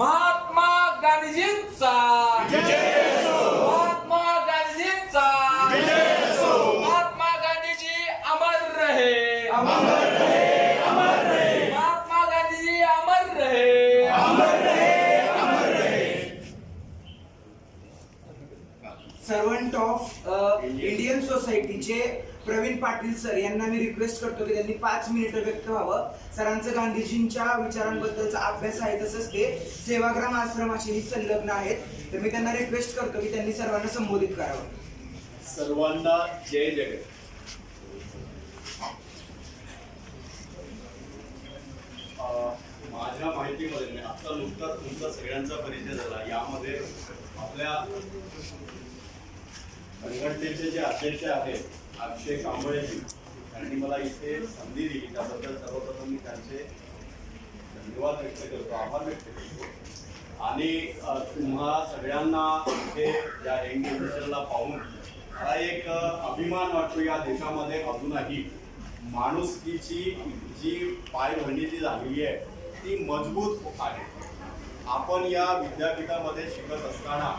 महात्मा गांधीजींचा servant of Indian सोसायटीचे Pravin Patil sir यांना मी रिक्वेस्ट करतो की त्यांनी पाच मिनिटं व्यक्त व्हावं. सरांचं गांधीजींच्या विचारांबद्दलचा अभ्यास आहे तसंच ते सेवाग्राम आश्रमाशीही संलग्न आहेत. तर मी त्यांना रिक्वेस्ट करतो की त्यांनी सर्वांना संबोधित करावं. सर्वांना जय जगत. अं, माझ्या माहितीमध्ये आता नुकताच तुमचा सगळ्यांचा परिचय झाला. यामध्ये आपल्या संघटनेचे जे अध्यक्ष आहेत अक्षय कांबळेजी यांनी मला इथे संधी दिली. त्याबद्दल सर्वप्रथम मी त्यांचे धन्यवाद व्यक्त करतो आभार व्यक्त करतो. आणि तुम्हा सगळ्यांना इथे या यंग जनरेशनला पाहून मला एक अभिमान वाटतो या देशामध्ये अजूनही. माणुसकीची जी पायभरणी जी झालेली आहे ती मजबूत आहे. आपण या विद्यापीठामध्ये शिकत असताना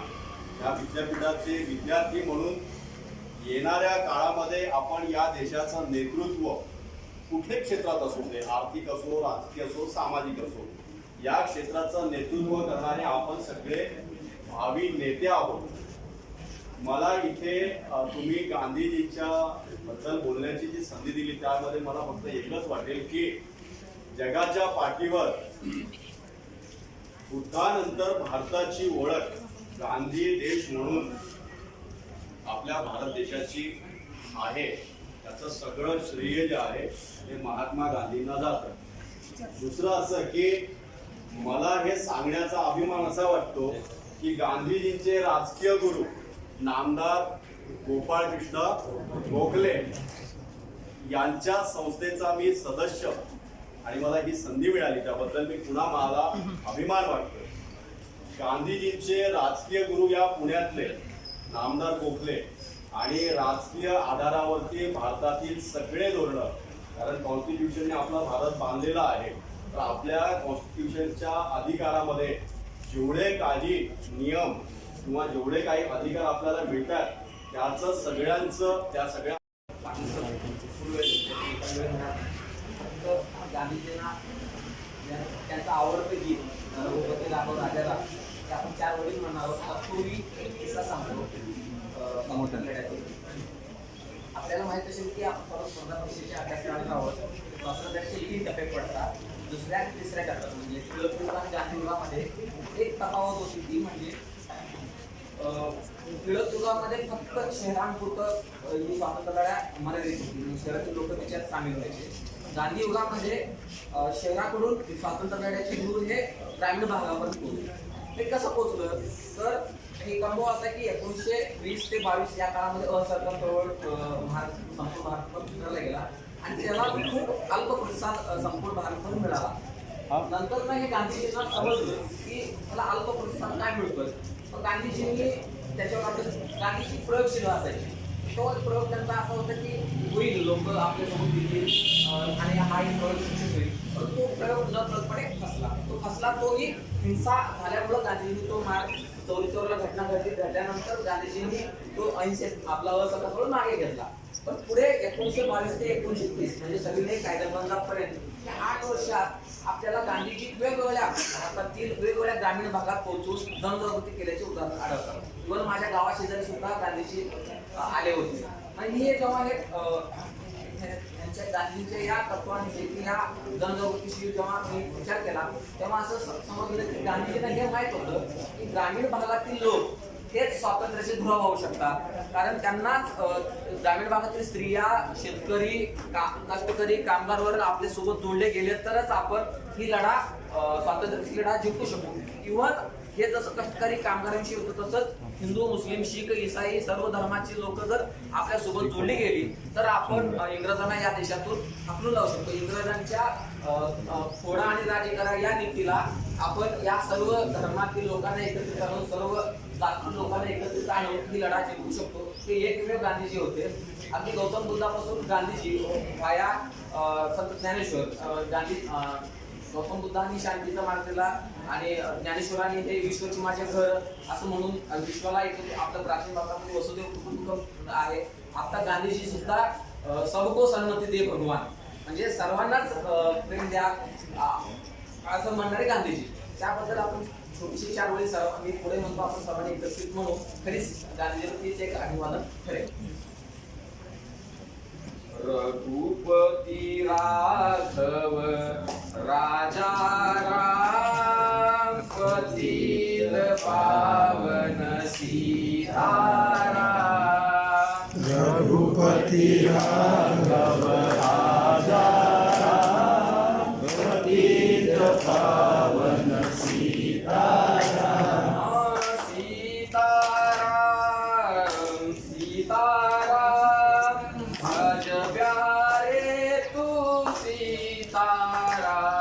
या विद्यापीठाचे विद्यार्थी म्हणून येणाऱ्या काळामध्ये आपण या देशाचं नेतृत्व कुठे क्षेत्रात असू दे आर्थिक असो राजकीय असो सामाजिक असो या क्षेत्राचं नेतृत्व करणारे आपण सगळे भावी नेते आहोत. मला इथे तुम्ही गांधीजींच्या बद्दल बोलण्याची जी संधी दिली त्यामध्ये मला फक्त एकच वाटेल की जगाच्या पाठीवर युद्धानंतर भारताची ओळख गांधी देश म्हणून आपल्या भारत देशाची आहे त्याचं सगळं श्रेय जे आहे ते महात्मा गांधींना जातं. दुसरं असं की मला हे सांगण्याचा अभिमान असा वाटतो की गांधीजींचे राजकीय गुरु नामदार गोपाळकृष्ण गोखले यांच्या संस्थेचा मी सदस्य आणि मला ही संधी मिळाली. त्याबद्दल मी पुन्हा मला अभिमान वाटतो. गांधीजींचे राजकीय गुरु या पुण्यातले नामदार गोखले आणि राजकीय आधारावरती भारतातील सगळे धोरणं कारण कॉन्स्टिट्यूशनने आपला भारत बांधलेला आहे तर आपल्या कॉन्स्टिट्यूशनच्या अधिकारामध्ये जेवढे काही नियम किंवा जेवढे काही अधिकार आपल्याला मिळतात त्याचं सगळ्यांचं त्या सगळ्या गांधीजींना त्यांचं आवडतं गीत राजाला. ते आपण चार वडील म्हणणार आहोत एक किस्सा सांगतो. आपल्याला माहीत असेल की आपण परत स्पर्धा परीक्षेच्या अभ्यास करणार आहोत स्वातंत्र्याचे तीन टप्पे पडतात दुसऱ्या तिसऱ्या टप्प्यात. म्हणजे टिळक आणि गांधी युगामध्ये एक तफावत होती ती म्हणजे टिळक युगामध्ये फक्त शहरांपुरतं ही स्वातंत्र्य लढ्या मर्यादित होती. म्हणजे शहरातील लोक त्याच्यात सामील व्हायचे. गांधी युगामध्ये शहराकडून स्वातंत्र्य लढ्याचे दूर हे ग्रामीण भागापर्यंत पोहोचले ते कसं पोहोचलं? तर एक अनुभव असा की एकोणीसशे वीस ते बावीस या काळामध्ये असरकार चळवळ अ, भारत संपूर्ण भारतभर फिरला गेला. आणि त्याला खूप अल्प प्रतिसाद संपूर्ण भारतभर मिळाला. नंतर ना हे गांधीजींना समजलं की मला अल्प प्रतिसाद काय मिळतोय? मग गांधीजींनी त्याच्यावर आपलं गांधीची प्रयोगशील असायची. तो प्रयोग त्यांचा असा होता की होईल लोक आपल्यासोबत येतील अं, आणि हा एक प्रयोग सक्सेस होईल. तो प्रयोग नकळतपणे फसला. तो फसला तोही हिंसा झाल्यामुळं गांधीजींनी तो मार्ग चौरी चौरीला घटना घडली. घडल्यानंतर गांधीजींनी तो अहिंसेत आपला असं करून मागे घेतला. पण पुढे एकोणीसशे बावीस ते एकोणीसशे तीस म्हणजे सविनय कायद्याबंदापर्यंत या आठ वर्षात आपल्याला गांधीजी वेगवेगळ्या भारतातील वेगवेगळ्या ग्रामीण भागात पोहोचून जनजागृती केल्याचे उदाहरण आढळतात. इव्हन माझ्या गावाशेजारी सुद्धा गांधीजी आले होते. आणि हे जेव्हा हे त्यांच्या गांधीच्या गांधींच्या या तत्वांचे की या जनजागृतीशी जेव्हा मी विचार केला तेव्हा असं समजलं की गांधीजींना हे माहीत होतं की ग्रामीण भागातील लोक हेच स्वातंत्र्याचे धुरा होऊ शकतात. कारण त्यांनाच ग्रामीण भागातील स्त्रिया शेतकरी का कष्टकरी कामगार वर्ग आपल्यासोबत जोडले गेले तरच आपण ही लढा स्वातंत्र्याची लढा जिंकू शकू. इव्हन हे जसं कष्टकरी कामगारांशी होतं तसंच हिंदू मुस्लिम शीख इसाई सर्व धर्माची लोक जर आपल्यासोबत जोडली गेली तर आपण इंग्रजांना या देशातून हाकलून लावू शकतो. इंग्रजांच्या फोडा आणि राजे करा या नीतीला आपण या सर्व धर्मातील लोकांना एकत्रित आणून सर्व जातीतील लोकांना एकत्रित आणून ही लढा जिंकू शकतो. ते एकमेव गांधीजी होते. अगदी गौतम बुद्धापासून गांधीजी वाया संत ज्ञानेश्वर गांधी गौतम बुद्धांनी शांतीचा मार्ग दिला आणि ज्ञानेश्वरांनी हे विश्वची माझे घर असं म्हणून विश्वाला एक आपलं प्राचीन भारतामध्ये वसुदेव कुटुंबकम आहे. आता गांधीजी सुद्धा सबको सन्मती दे भगवान. म्हणजे सर्वांनाच प्रेम द्या. असं म्हणणारे गांधीजी. त्याबद्दल आपण छोटीशी चार वेळी सर्व मी पुढे म्हणतो आपण सर्वांनी एकत्रित म्हणू खरीच गांधीजी एक अभिवादन ठरेल. रघुपती राघव राजा राम पतित पावन सीताराम रघुपति राघव राजा राम पतित पावन सीताराम सीताराम सीताराम भज प्यारे तू सीताराम।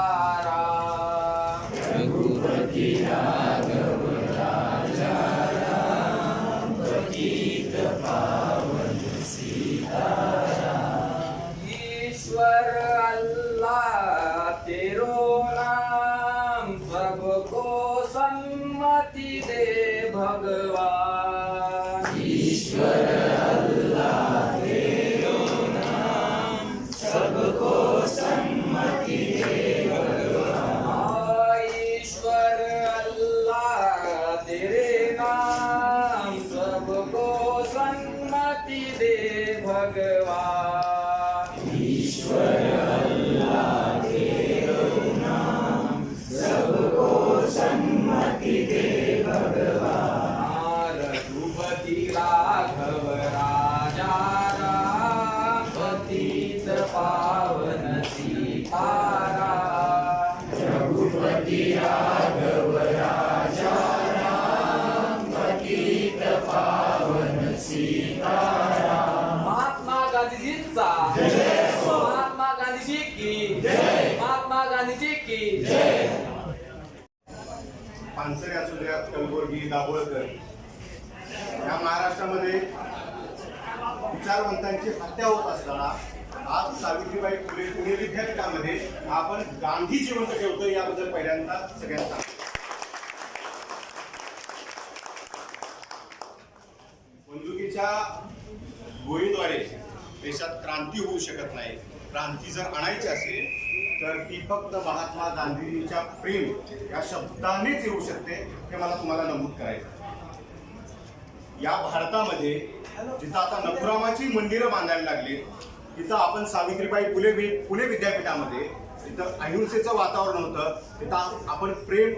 दाभोळकर या महाराष्ट्रामध्ये विचारवंतांची हत्या होत असताना आज सावित्रीबाई फुले पुणे विद्यापीठामध्ये आपण गांधी जिवंत ठेवतो याबद्दल पहिल्यांदा सगळ्यांना बंदुकीच्या गोळीद्वारे देशात क्रांती होऊ शकत नाही. क्रांती जर आणायची असेल तर ती फक्त महात्मा गांधीजींच्या प्रेम या शब्दानेच येऊ शकते हे मला तुम्हाला नमूद करायचं आहे. या भारतामध्ये जिथं आता नथुरामाची मंदिरं बांधायला लागली तिथं आपण सावित्रीबाई फुले फुले पुणे विद्यापीठामध्ये तिथं अहिंसेचं वातावरण होतं तिथं आपण प्रेम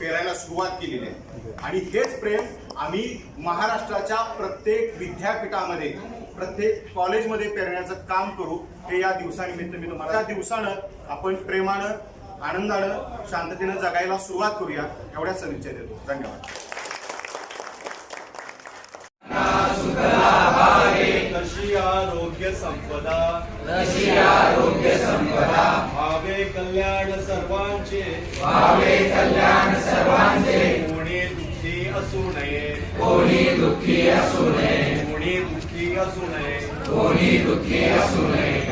पेरायला सुरुवात केलेली आहे आणि हेच प्रेम आम्ही महाराष्ट्राच्या प्रत्येक विद्यापीठामध्ये प्रत्येक कॉलेजमध्ये पेरण्याचं काम करू हे या दिवसानिमित्त मी तुम्हाला त्या दिवसानं आपण प्रेमानं आनंदानं शांततेनं जगायला सुरुवात करूया एवढ्या सदिच्छा देतो. धन्यवाद. आरोग्य संपदा. तशी आरोग्य संपदा. भावे कल्याण सर्वांचे. भावे कल्याण सर्वांचे. कोणी दुःखी असू नये. कोणी दुःखी असू नये. कोणी दुःखी असू नये. कोणी दुःखी असू नये.